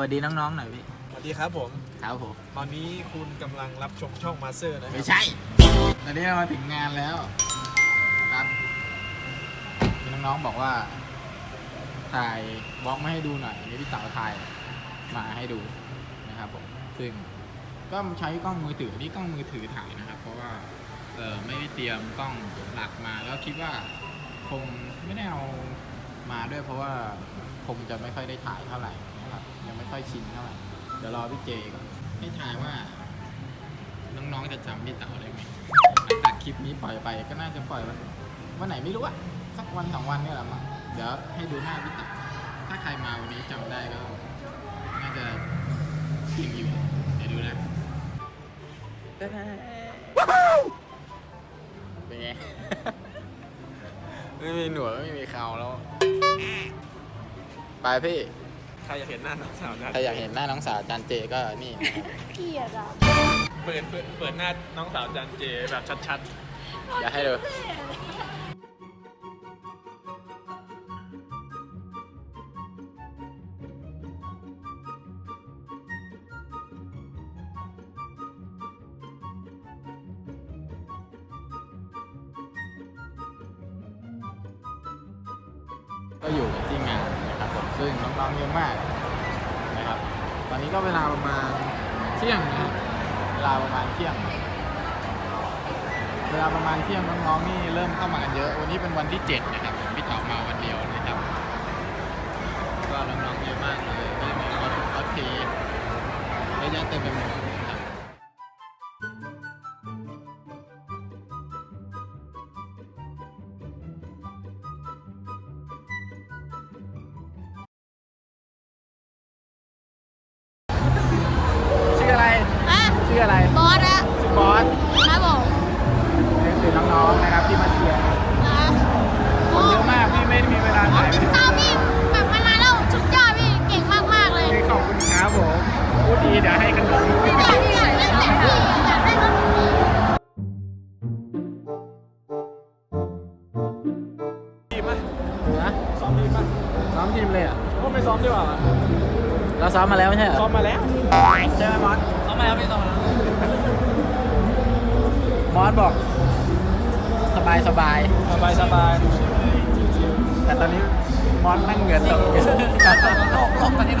วัสดีน้องๆหน่อยพี่สวัสดีครับผม ครับผมตอนนี้คุณกำลังรับชมช่องมาสเตอร์นะครัไม่ใช่ตอนนี้เรามาถึงงานแล้วครับมีน้องๆบอกว่า ถ่ายบล็อกมาให้ดูหน่อยอันนี้พี่เต๋าถ่ายมาให้ดูนะครับผมซึ่งก็ใช้กล้องมือถือนี่กล้องมือถือถ่ายนะครับ เพราะว่าเออไม่ได้เตรียมกล้องหลักมา แล้วคิดว่าคงไม่ได้เอามาด้วยเพราะว่าคงจะไม่ค่อยได้ถ่ายเท่าไหร่นะครับยัง ไม่ค่อยชินเท่าไหร่เดี๋ยวรอพี่เจก่อนให้ถ่ายว่า น้องๆจะจำพี่เต๋าได้ไหมหลังจากคลิปนี้ปล่อยไปก็น่าจะปล่อยวันวันไหนไม่รู้อะสักวันสองวันเนี่ยแหละมั้งเดี๋ยวให้ดูหน้าพี่เต๋าถ้าใครมาวันนี้จำได้ก็น่าจะจริงอยู่เดี๋ยวดูนะเป็นไง ไม่มีหนวดไม่มีเขาแล้ว ไปพี่ ใครอยากเห็นหน้าน้องสาวนะใครอยากเห็นหน้าน้องสาวจานเจก็นี่นะครับเกลียดอะเปิดเปิดเปิดหน้าน้องสาวจันเจแบบชัดอยากให้ดูก็อยู่กันที่ ซึ่งน้องๆเยอะมากนะครับ ตอนนี้ก็เวลาประมาณเที่ยงนะครับเวลาประมาณเที่ยง เวลาประมาณเที่ยงน้องๆนี่เริ่มเข้ามากันเยอะ วันนี้เป็นวันที่ 7 นะครับพี่เต่ามา ชื่ออะไรบอสอะชื่อบอสครับผมนี่คือน้องๆนะครับที่มาเชียร์นะคนเยอะมากพี่ไม่ได้มีเวลาผมถ่ายติดตามพี่แบบมานานแล้วสุดยอดพี่เก่งมากๆเลยขอบคุณครับผมพูดดีเดี๋ยวให้ขนมพี่อยากพี่อยากได้แต่พี่อยากได้รถพี่ๆทีมไหมนะซ้อมทีมไหมซ้อมทีมเลยอะก็ไม่ซ้อมดีกว่าเราซ้อมมาแล้วไม่ใช่เหรอซ้อมมาแล้วใช่ไหมมอสซ้อมมาแล้วพี่ซ้อม มาแล้วมอสบอก สบายสบาย สบายสบายแต่ตอนนี้มอสนั่งเหงื่อตกอยู่โลกโลกตอนนี้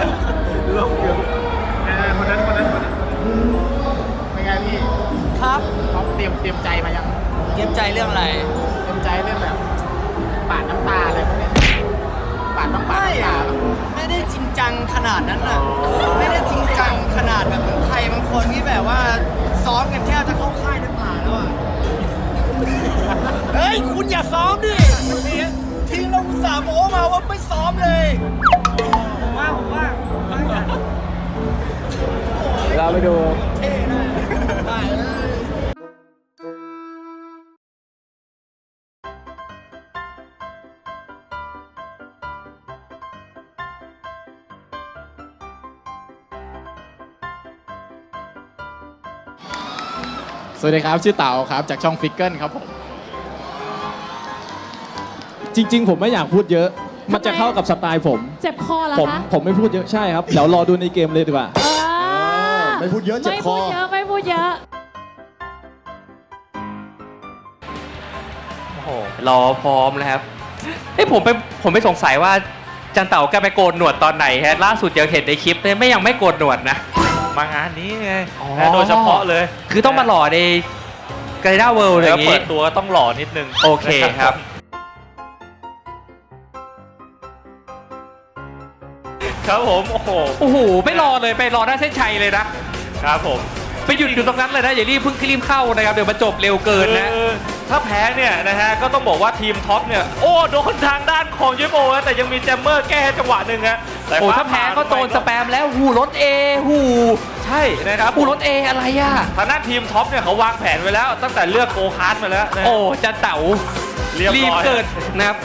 โลกอยู่เออคนนั้นคนนั้นคนนั้นเป็นไงพี่ครับเขาเตรียมเตรียมใจมายัง เตรียมใจเรื่องอะไร เตรียมใจเรื่องแบบปาดน้ำตาอะไรพวกเนี้ยปาดน้ำปาดไม่น้ำตาไม่ได้ จริงจังขนาดนั้นน่ะไม่ได้จริงจังขนาดแบบเหมือนใครบางคนที่แบบว่าซ้อมกันแค่จะเข้าค่ายในป่าแล้วอะเฮ้ยคุณอย่าซ้อมดิทีมเราอุตส่าห์โม้มาว่าไม่ซ้อมเลยผมว่าผมว่าผมว่าอย่าเราไปดู เท่ได้ วัสดีครับชื่อเต๋าครับจากช่องฟิกเกิลครับผมจริง ๆ ผมไม่อยากพูดเยอะ มันจะเข้ากับสไตล์ผม เจ็บคอแล้วผมคะผมไม่พูดเยอะใช่ครับเดี๋ยวรอดูในเกมเลยดีกว่า เออไม่พูดเยอะเจ็บไม่คพูอดเยอะไม่พูดเยอะโอ้โหรอพร้อมแล้วครับเฮ้ยผมไปผมไปสงสัยว่าจันเต่าแกไปโกนหนวดตอนไหนฮะล่าสุดยังเห็นในคลิปเลยไม่ยังไม่โกนหนวดนะ มางานนี้ไงอ๋อ นะโดยเฉพาะเลยคือต้องมาหล่อในไกด้าเวิลด์อแล้วย่างเปินี้ ดตัวต้องหล่อนิดนึงโอเคครับ ครับผมโอ้โหโอ้โหไม่รอเลยไปรอหน้าเส้นชัยเลยนะ ครับผม ไปหยุดอยู่ตรงนั้นเลยนะ อย่ารีบเพิ่งรีบเข้านะครับ เดี๋ยวมันจบเร็วเกินนะ คือถ้าแพ้เนี่ยนะฮะก็ต้องบอกว่าทีมท็อปเนี่ย โอ้โดนทางด้านของยูโบนะแต่ยังมีแจมเมอร์แก้จังหวะหนึ่งฮะแต่โอ้ถ้าแพ้ก็โดนสแปมแล้วหูรถเอหูใช่ นะครับหูรถเออะไรอะ ทางด้านทีมท็อปเนี่ยเขาวางแผนไว้แล้ว ตั้งแต่เลือกโกคาร์ดมาแล้วนะโอ้จันเต่าเรียบรีบร้อยเกินนะครับ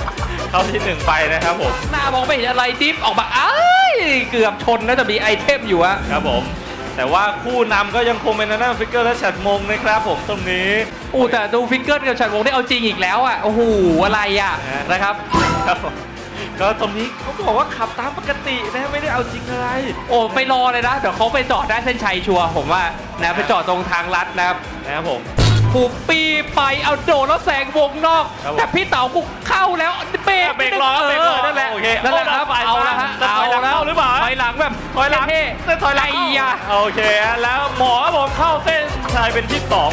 เข้าที่หนึ่งไปนะครับผมหน้ามองไม่เห็นอะไรดิฟออกมาอ้ายเกือบชนแล้วจะมีไอเทมอยู่อะครับผม แต่ว่าคู่นำก็ยังคงเป็นทางด้านฟิกเกอร์และแชดมงนะครับผมตรงนี้ อู้แต่ดูฟิงเกิลกับฉันวงได้เอาจริงอีกแล้วอะโอ้โหอะไรอะฮะนะครับครับผม ก็ตรงนี้เขาบอกว่าขับตามปกตินะไม่ได้เอาจริงอะไร โอ้ไปรอเลยนะ เดี๋ยวเขาไปจอดได้เส้นชัยชัวร์ผมว่านะไปจอดตรงทางลัดนะครับนะครับผมผูกปีไปเอาโดดแล้วแสงวงนอก ครับผมแต่พี่เต๋ากูเข้าแล้วเบรกเบรกรอเอเบรกรออนั่นแหละโอเคนั่นแหละครับโอ้เอาแล้วฮะจะถอยหลังแล้วเข้าหรือเปล่า ถอยหลังแบบถอยหลังเท่เส้นถอยหลังไอ้ยา โอเคฮะแล้วหมอครับผมเข้าเส้นชัยเป็นที่สอง